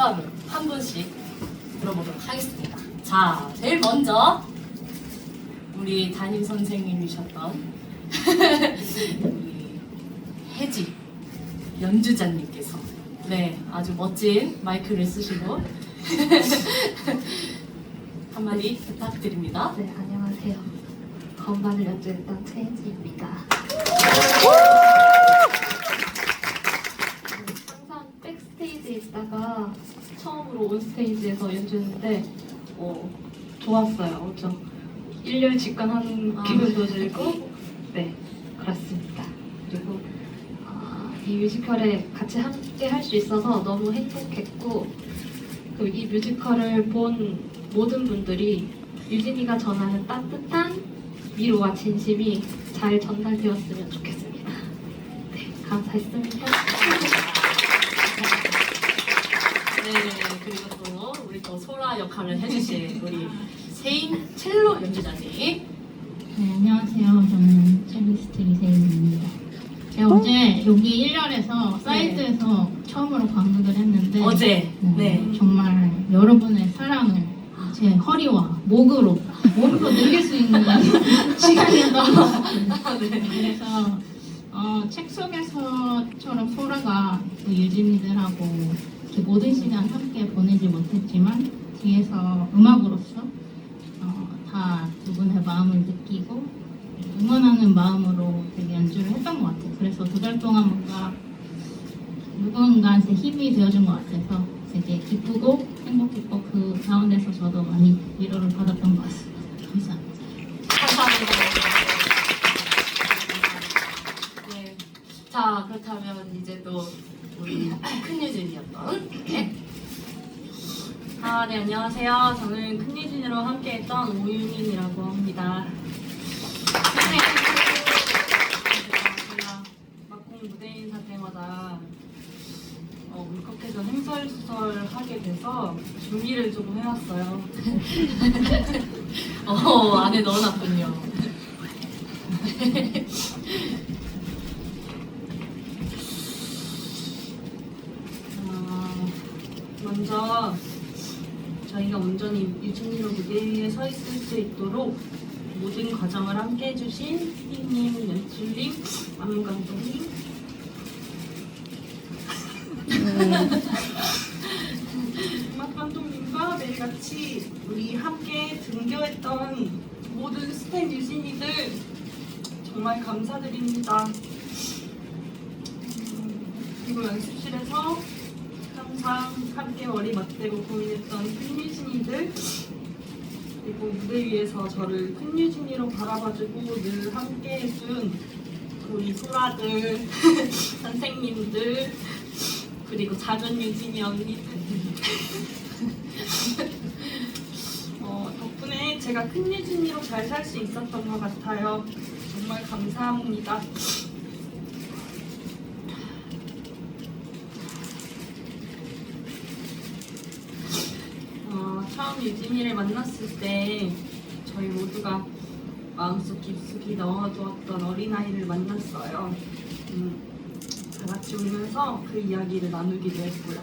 소감을 한 분씩 들어보도록 하겠습니다. 자, 제일 먼저 우리 담임 선생님이셨던 혜지 연주자님께서 네 아주 멋진 마이크를 쓰시고 한마디 부탁드립니다. 네, 안녕하세요. 건반을 연주했던 최혜지입니다. 항상 백스테이지에 있다가 처음으로 온스테이지에서 연주했는데 어, 좋았어요. 그렇죠? 일렬 직관하는 아. 기분도 들고 네, 그렇습니다. 그리고 아, 이 뮤지컬에 같이 함께 할 수 있어서 너무 행복했고 이 뮤지컬을 본 모든 분들이 유진이가 전하는 따뜻한 위로와 진심이 잘 전달되었으면 좋겠습니다. 네, 감사했습니다. 네 그리고 또 우리 또 소라 역할을 해주신 우리 세인 첼로 연주자님 네, 안녕하세요. 저는 첼리스트 이세인입니다. 제가 어 제 여기 1열에서 사이드에서 처음으로 관극을 했는데 어제 어, 네 정말 여러분의 사랑을 제 허리와 목으로 몸으로 느낄 수 있는 시간이었던 것 같아요. 그래서 어, 책 속에서처럼 소라가 그 유진이들하고 이렇게 모든 시간 함께 보내지 못했지만 뒤에서 음악으로서 어, 다두 분의 마음을 느끼고 응원하는 마음으로 되게 연주를 했던 것 같아요. 그래서 두 달 동안 뭔가 누군가한테 힘이 되어준 것 같아서 되게 기쁘고 행복했고 그 가운데서 저도 많이 위로를 받았던 것 같습니다. 감사합니다. 감사합니다. 네. 자 그렇다면 이제 또 우리 큰 유진이었던 네. 아, 네, 안녕하세요. 저는 큰유진으로 함께했던 오윤인이라고 합니다. 네. 제가 막공 무대 인사 때마다 어, 울컥해서 행설수설 하게 돼서 준비를 조금 해왔어요. 어 안에 넣어놨군요. 먼저 저희가 온전히 유진이로 무대 위에 서 있을 수 있도록 모든 과정을 함께 해주신 피디님, 연출님, 안무 감독님, 음악 감독님과 매일같이 우리 함께 등교했던 모든 스탠 유진이들 정말 감사드립니다. 음, 그리고 연습실에서 항상 함께 머리 맞대고 고민했던 큰유진이들 그리고 무대 위에서 저를 큰유진이로 바라봐주고 늘 함께 해준 우리 소라들 선생님들 그리고 작은 유진이 언니들 어, 덕분에 제가 큰 유진이로 잘 살 수 있었던 것 같아요. 정말 감사합니다 어, 처음 유진이를 만났을 때 저희 모두가 마음속 깊숙이 넣어두었던 어린아이를 만났어요. 음, 다 같이 울면서 그 이야기를 나누기도 했고요.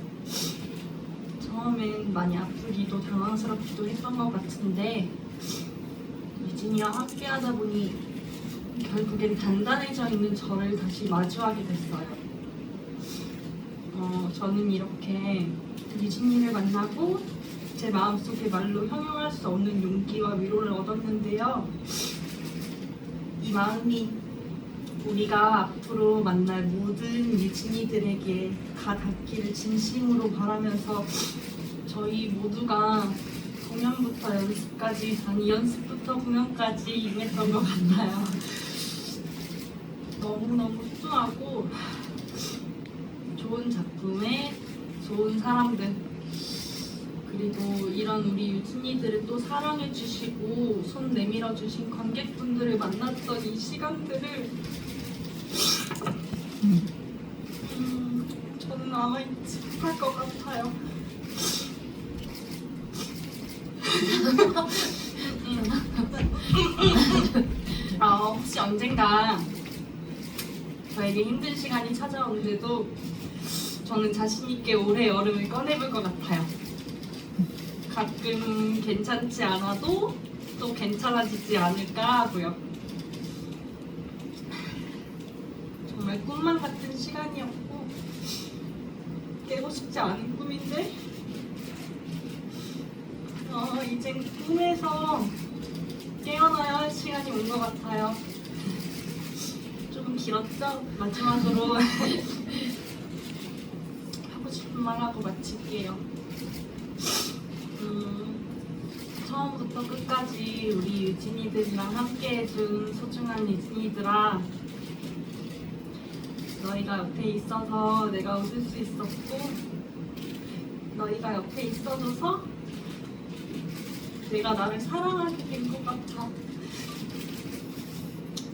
처음엔 많이 아프기도 당황스럽기도 했던 것 같은데 유진이와 함께 하다 보니 결국엔 단단해져 있는 저를 다시 마주하게 됐어요. 어, 저는 이렇게 유진이를 만나고 제 마음속에 말로 형용할 수 없는 용기와 위로를 얻었는데요. 이 마음이 우리가 앞으로 만날 모든 유진이들에게 다 닿기를 진심으로 바라면서 저희 모두가 공연부터 연습까지 아니 연습부터 공연까지 임했던 것 같아요. 너무너무 수하고 좋은 작품에 좋은 사람들 그리고 이런 우리 유진이들을 또 사랑해 주시고 손 내밀어 주신 관객분들을 만났던 이 시간들을 음, 저는 아마 잊지 못할 것 같아요. 아, 혹시 언젠가 저에게 힘든 시간이 찾아오는데도 저는 자신 있게 올해 여름을 꺼내볼 것 같아요. 가끔 괜찮지 않아도 또 괜찮아지지 않을까 하고요. 정말 꿈만 같은 시간이었고 깨고 싶지 않은 꿈인데 어, 이젠 꿈에서 깨어나야 할 시간이 온 것 같아요. 조금 길었죠? 마지막으로 하고 싶은 말 하고 마칠게요. 처음부터 끝까지 우리 유진이들이랑 함께 해준 소중한 유진이들아 너희가 옆에 있어서 내가 웃을 수 있었고 너희가 옆에 있어줘서 내가 나를 사랑하게 된 것 같아.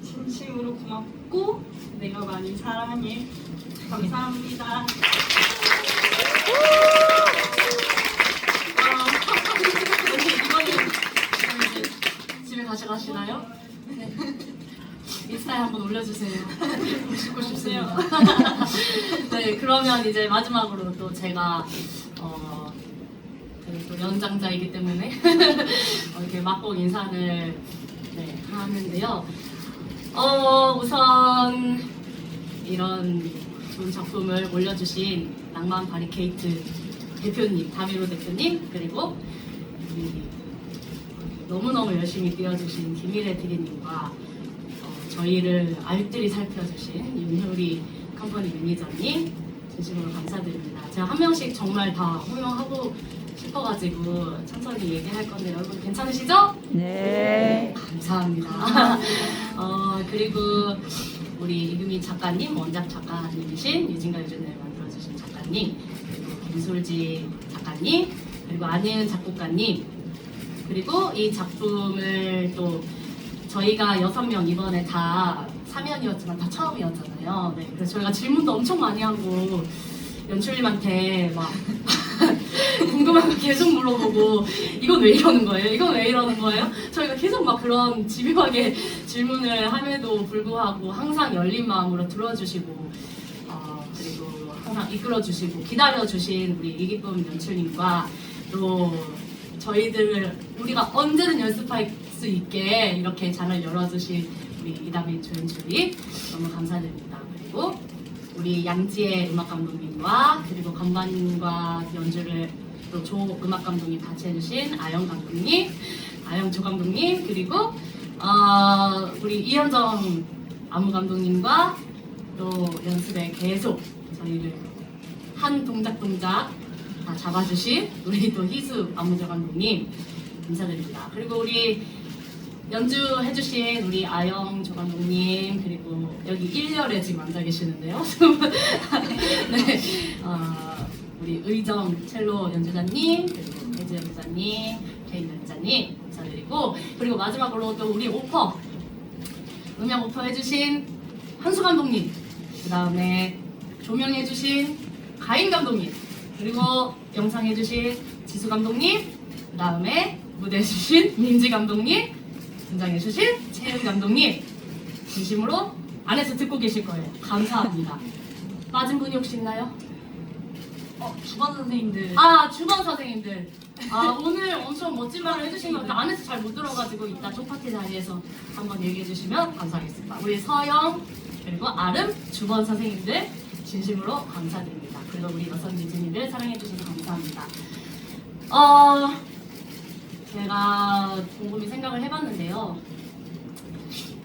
진심으로 고맙고 내가 많이 사랑해. 감사합니다 이거는 이제 집에 다시 가시나요? 네. 인스타에 한번 올려주세요. 보고 싶습니다. 네, 그러면 이제 마지막으로 또 제가 어, 그또 연장자이기 때문에 어, 이렇게 막고 인사를 네, 하는데요. 어, 우선 이런 좋은 작품을 올려주신 낭만 바리케이트 대표님, 다미로 대표님, 그리고 우리 너무너무 열심히 뛰어주신 김일혜 PD님과 어, 저희를 알뜰히 살펴주신 윤효리 컴퍼니 매니저님 진심으로 감사드립니다. 제가 한 명씩 정말 다 호명하고 싶어가지고 천천히 얘기할 건데 여러분 괜찮으시죠? 네. 감사합니다. 어, 그리고 우리 이금희 작가님, 원작 작가님이신 유진과 유준을 만들어주신 작가님, 그리고 김솔지 작가님, 그리고 안혜은 작곡가님, 그리고 이 작품을 또 저희가 여섯 명 이번에 다 3연이었지만 다 처음이었잖아요. 네, 그래서 저희가 질문도 엄청 많이 하고 연출님한테 막 궁금한 거 계속 물어보고 이건 왜 이러는 거예요? 이건 왜 이러는 거예요? 저희가 계속 막 그런 집요하게 질문을 함에도 불구하고 항상 열린 마음으로 들어주시고 어, 그리고 항상 이끌어주시고 기다려주신 우리 이기쁨 연출님과 또 저희들을 우리가 언제든 연습할 수 있게 이렇게 장을 열어주신 우리 이다빈 조연출님 너무 감사드립니다. 그리고 우리 양지의 음악 감독님과 그리고 건반과 연주를 또 조 음악 감독님 같이 해주신 아영 감독님, 아영 조 감독님 그리고 어, 우리 이현정 안무 감독님과 또 연습에 계속 저희를 한 동작 동작 다 잡아주신 우리 또 희수 안무조 감독님 감사드립니다. 그리고 우리 연주해주신 우리 아영 조 감독님 그리고 여기 1열에 지금 앉아 계시는데요. 네, 어, 우리 의정 첼로 연주자님 그리고 배주 연주자님, 개인 연주자님 감사드리고 그리고 마지막으로 또 우리 오퍼 음향 오퍼 해주신 한수 감독님 그 다음에 조명해주신 가인 감독님 그리고 영상 해주신 지수 감독님 그 다음에 무대 해주신 민지 감독님 등장해주신 채은 감독님 진심으로 안에서 듣고 계실 거예요. 감사합니다. 빠진 분이 혹시 있나요? 어, 주반 선생님들. 아 주방 선생님들. 아 오늘 엄청 멋진 말을 해주신 것 같아요. 안에서 잘 못 들어가지고 이따 쪽파티 자리에서 한번 얘기해 주시면 감사하겠습니다. 우리 서영 그리고 아름 주번 선생님들 진심으로 감사드립니다. 그리고 우리 여성 유진이들 사랑해 주셔서 감사합니다. 어 제가 곰곰이 생각을 해봤는데요.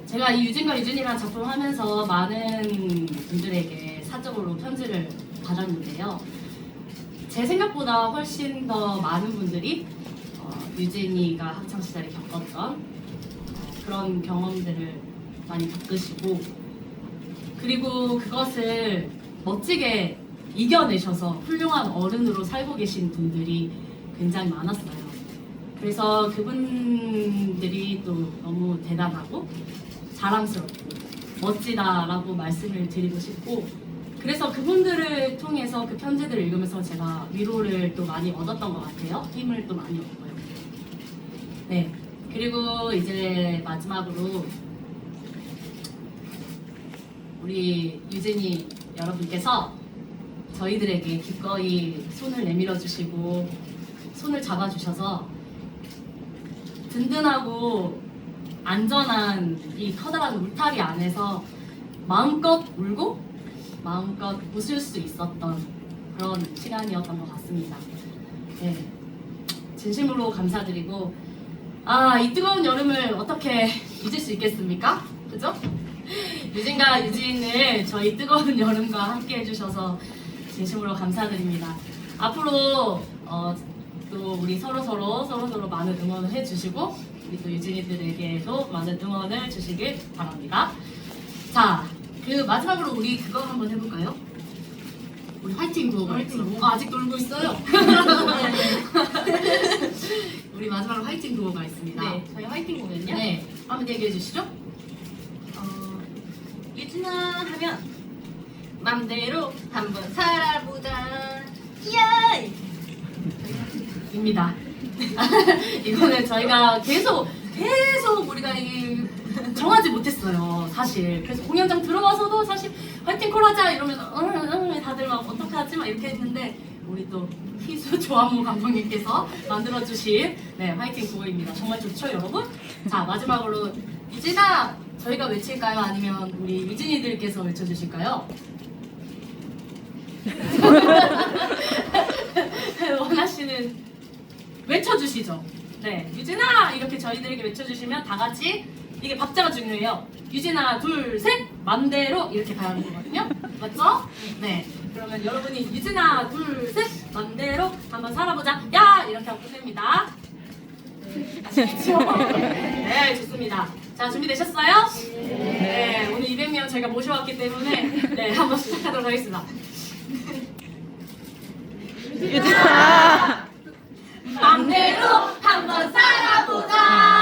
제가 이 유진과 유진이라는 작품을 하면서 많은 분들에게 사적으로 편지를 받았는데요. 제 생각보다 훨씬 더 많은 분들이 어, 유진이가 학창 시절에 겪었던 어, 그런 경험들을 많이 겪으시고 그리고 그것을 멋지게 이겨내셔서 훌륭한 어른으로 살고 계신 분들이 굉장히 많았어요. 그래서 그분들이 또 너무 대단하고 자랑스럽고 멋지다라고 말씀을 드리고 싶고 그래서 그분들을 통해서 그 편지들을 읽으면서 제가 위로를 또 많이 얻었던 것 같아요. 힘을 또 많이 얻고요. 네. 그리고 이제 마지막으로 우리 유진이 여러분께서 저희들에게 기꺼이 손을 내밀어 주시고 손을 잡아 주셔서 든든하고 안전한 이 커다란 울타리 안에서 마음껏 울고 마음껏 웃을 수 있었던 그런 시간이었던 것 같습니다. 네. 진심으로 감사드리고 아 이 뜨거운 여름을 어떻게 잊을 수 있겠습니까? 그죠? 유진과 유진을 저희 뜨거운 여름과 함께 해주셔서 진심으로 감사드립니다. 앞으로 어, 또 우리 서로 서로 서로 서로 많은 응원을 해주시고 우리 또 유진이들에게도 많은 응원을 주시길 바랍니다. 자, 그 마지막으로 우리 그거 한번 해볼까요? 우리 화이팅 구호가 있어. 아, 아직 놀고 있어요. 우리 마지막으로 화이팅 구호가 있습니다. 네, 저희 화이팅 보면요. 네, 한번 얘기해 주시죠. 어, 유진아 하면 맘대로 한번 살아보자. 이야! 입니다. 이거는 저희가 계속 계속 우리가 이 정하지 못했어요. 사실 그래서 공연장 들어와서도 사실 화이팅 콜 하자 이러면서 응, 응, 다들 막 어떻게 하지 막 이렇게 했는데 우리 또 희수 조한무 감독님께서 만들어 주신 네 화이팅 구호입니다. 정말 좋죠, 여러분? 자 마지막으로 유진아 저희가 외칠까요? 아니면 우리 유진이들께서 외쳐주실까요? 원하시는 외쳐주시죠. 네, 유진아 이렇게 저희들에게 외쳐주시면 다 같이 이게 박자가 중요해요. 유진아 둘 셋 맘대로 이렇게 가야 하는 거거든요. 맞죠? 네. 그러면 여러분이 유진아 둘 셋 맘대로 한번 살아보자. 야 이렇게 하고 끝냅니다. 네, 좋습니다. 자, 준비되셨어요? 네, 오늘 200명 저희가 모셔왔기 때문에 네, 한번 시작하도록 하겠습니다. 유진아! 막내로 한번 살아보자!